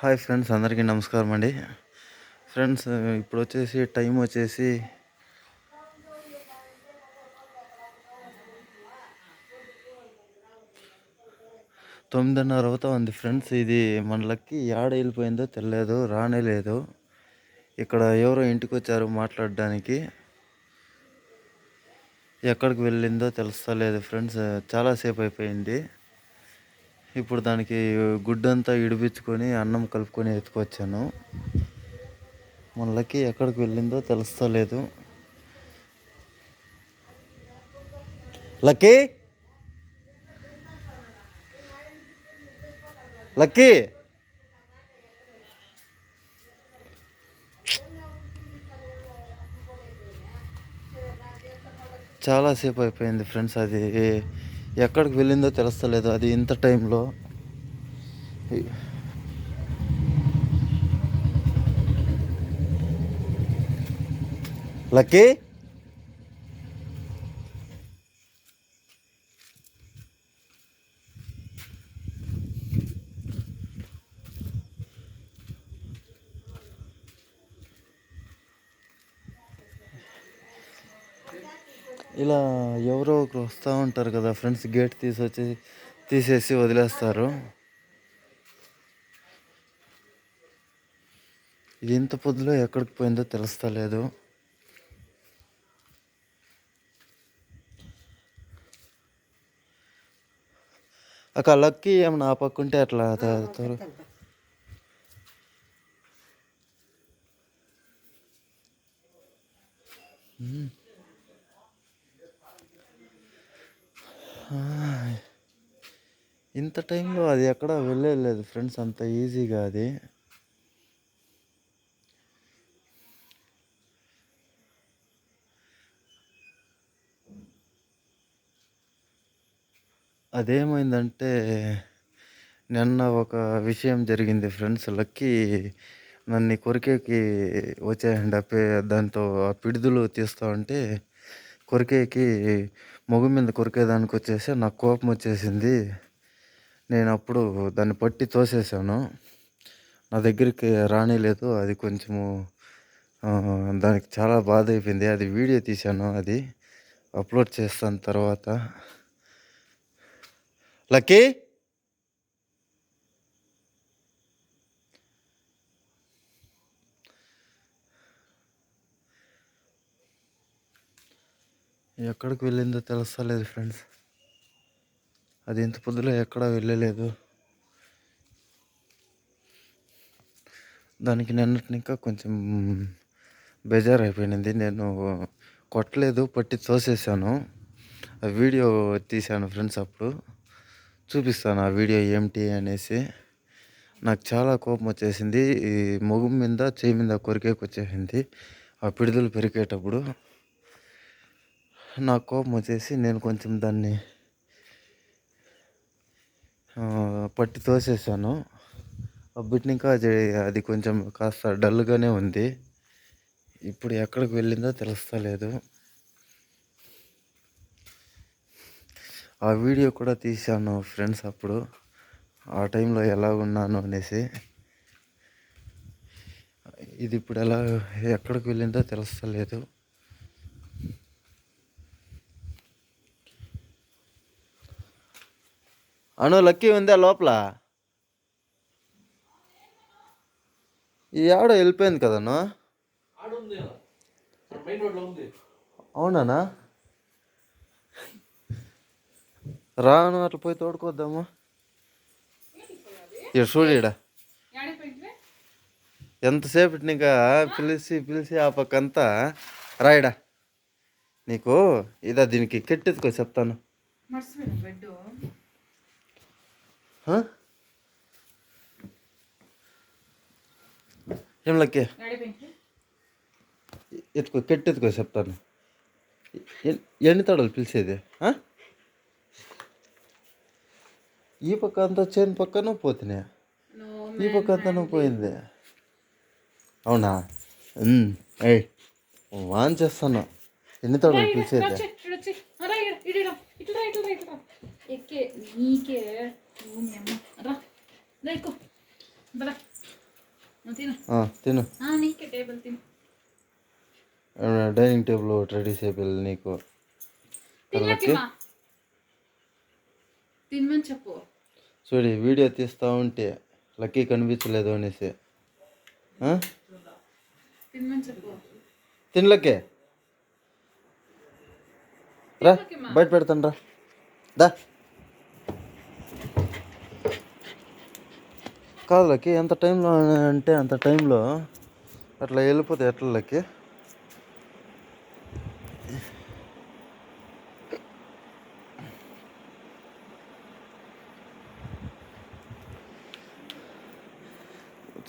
Hi friends అందరికీ నమస్కారం అండి. ఫ్రెండ్స్ ఇప్పుడు వచ్చేసి టైం వచ్చేసి తొమ్మిదిన్నర అవుతా ఉంది ఫ్రెండ్స్. ఇది మన లక్కి యాడ వెళ్ళిపోయిందో తెలియదు రానే లేదు. ఇక్కడ ఎవరో ఇంటికి వచ్చారు మాట్లాడడానికి. ఎక్కడికి వెళ్ళిందో తెలుస్తలేదు ఫ్రెండ్స్. చాలాసేపు అయిపోయింది. ఇప్పుడు దానికి గుడ్డంతా ఇడిపించుకొని అన్నం కలుపుకొని ఎత్తుకొచ్చాను. మన లక్కీ ఎక్కడికి వెళ్ళిందో తెలుస్తలేదు లక్కీ! లక్కీ! చాలాసేపు అయిపోయింది ఫ్రెండ్స్ అది. ఎక్కడికి వెళ్ళిందో తెలుస్తలేదు. అది ఇంత టైంలో. లక్కీ? ఇలా ఎవరో ఒకరు వస్తూ ఉంటారు కదా ఫ్రెండ్స్ గేట్ తీసొచ్చి తీసేసి వదిలేస్తారు. ఇది ఇంత పొద్దులో ఎక్కడికి పోయిందో తెలుస్తలేదు. అక్కడ లక్కి ఏమన్నా ఆ అట్లా తాగుతారు ఇంత టైంలో అది ఎక్కడ వెళ్ళలేదు ఫ్రెండ్స్ అంత ఈజీగా అది. అదేమైందంటే నిన్న ఒక విషయం జరిగింది ఫ్రెండ్స్ లక్కీ నన్ను కొరికేకి వచ్చాయండి అప్పే దాంతో ఆ పిడుదులు తీస్తా ఉంటే కొరికేకి మొగు మీద కొరికేదానికి వచ్చేసి నాకు కోపం వచ్చేసింది నేను అప్పుడు దాన్ని పట్టి తోసేసాను. నా దగ్గరికి రానేలేదు. అది కొంచెము దానికి చాలా బాధ అయిపోయింది. అది వీడియో తీశాను. అది అప్లోడ్ చేస్తాను తర్వాత. లక్కీ! ఎక్కడికి వెళ్ళిందో తెలుస్తలేదు ఫ్రెండ్స్. అది ఇంత పొద్దులో ఎక్కడా వెళ్ళలేదు. దానికి నిన్నటి ఇంకా కొంచెం బేజారు అయిపోయింది నేను కొట్టలేదు పట్టి తోసేసాను. ఆ వీడియో తీశాను ఫ్రెండ్స్ అప్పుడు. చూపిస్తాను ఆ వీడియో ఏమిటి అనేసి. నాకు చాలా కోపం వచ్చేసింది. ఈ ముఖం మీద చేయి మీద కొరికేకి వచ్చేసింది ఆ పిడుదలు పెరిగేటప్పుడు. నాకు కోపం వచ్చేసి నేను కొంచెం దాన్ని పట్టి తోసేసాను. అప్పటి ఇంకా అది కొంచెం కాస్త డల్గానే ఉంది. ఇప్పుడు ఎక్కడికి వెళ్ళిందో తెలుస్తలేదు. ఆ వీడియో కూడా తీశాను ఫ్రెండ్స్ అప్పుడు. ఆ టైంలో ఎలా ఉన్నాను అనేసి. ఇది ఇప్పుడు ఎలా ఎక్కడికి వెళ్ళిందో తెలుస్తలేదు. అను లక్కీ ఉందా లోపల? ఈ ఆడ వెళ్ళిపోయింది కదను అవునా రాను అట్లా పోయి తోడుకోద్దాము. ఇక చూడ ఎంతసేపు ఇంకా పిలిచి పిలిచి ఆ పక్కంతా? రాయడా నీకు ఇదా దీనికి కెట్టెత్తుకో చెప్తాను. ఏం లక్కే? ఎత్తుకో కెట్టెత్తుకో చెప్తాను. ఎన్ని తడలు పిలిచేది? ఈ పక్క అంతా చేను పక్కన పోతున్నాయి ఈ పక్క అంతా పోయింది. అవునా? వాన్ చేస్తాను ఎన్ని తడలు పిలిచేది తిను ఆ, తిను. డైనింగ్ టేబుల్ ఒకటి రెడీ చేయాలి నీకు తినమని చెప్పు. చూడి వీడియో తీస్తా ఉంటే లక్కీ కనిపించలేదు అనేసి. తినలకే? రా బయట పెడతాను రా. దా. కాదులకి ఎంత టైంలో అంటే అంత టైంలో అట్లా వెళ్ళిపోతే ఎట్లకి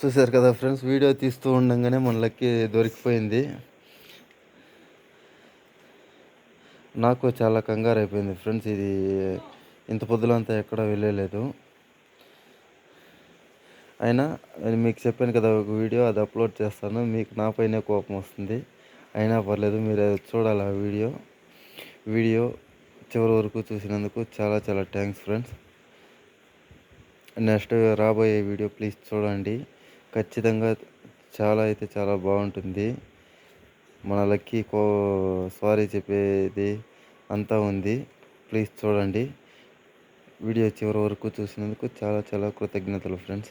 చూసారు చూశారు కదా ఫ్రెండ్స్ వీడియో తీస్తూ ఉండగానే మన లక్కి దొరికిపోయింది. నాకు చాలా కంగారు అయిపోయింది ఫ్రెండ్స్ ఇది ఇంత పొద్దులంతా ఎక్కడ వెళ్ళలేదు. అయినా నేను మీకు చెప్పాను కదా ఒక వీడియో అది అప్లోడ్ చేస్తాను. మీకు నాపైనే కోపం వస్తుంది. అయినా పర్లేదు మీరు అది చూడాలి ఆ వీడియో. వీడియో చివరి వరకు చూసినందుకు చాలా చాలా థ్యాంక్స్ ఫ్రెండ్స్. నెక్స్ట్ రాబోయే వీడియో ప్లీజ్ చూడండి. ఖచ్చితంగా చాలా అయితే చాలా బాగుంటుంది. మన లక్కీ కో సారీ చెప్పేది అంతా ఉంది. ప్లీజ్ చూడండి. వీడియో చివరి వరకు చూసినందుకు చాలా చాలా కృతజ్ఞతలు ఫ్రెండ్స్.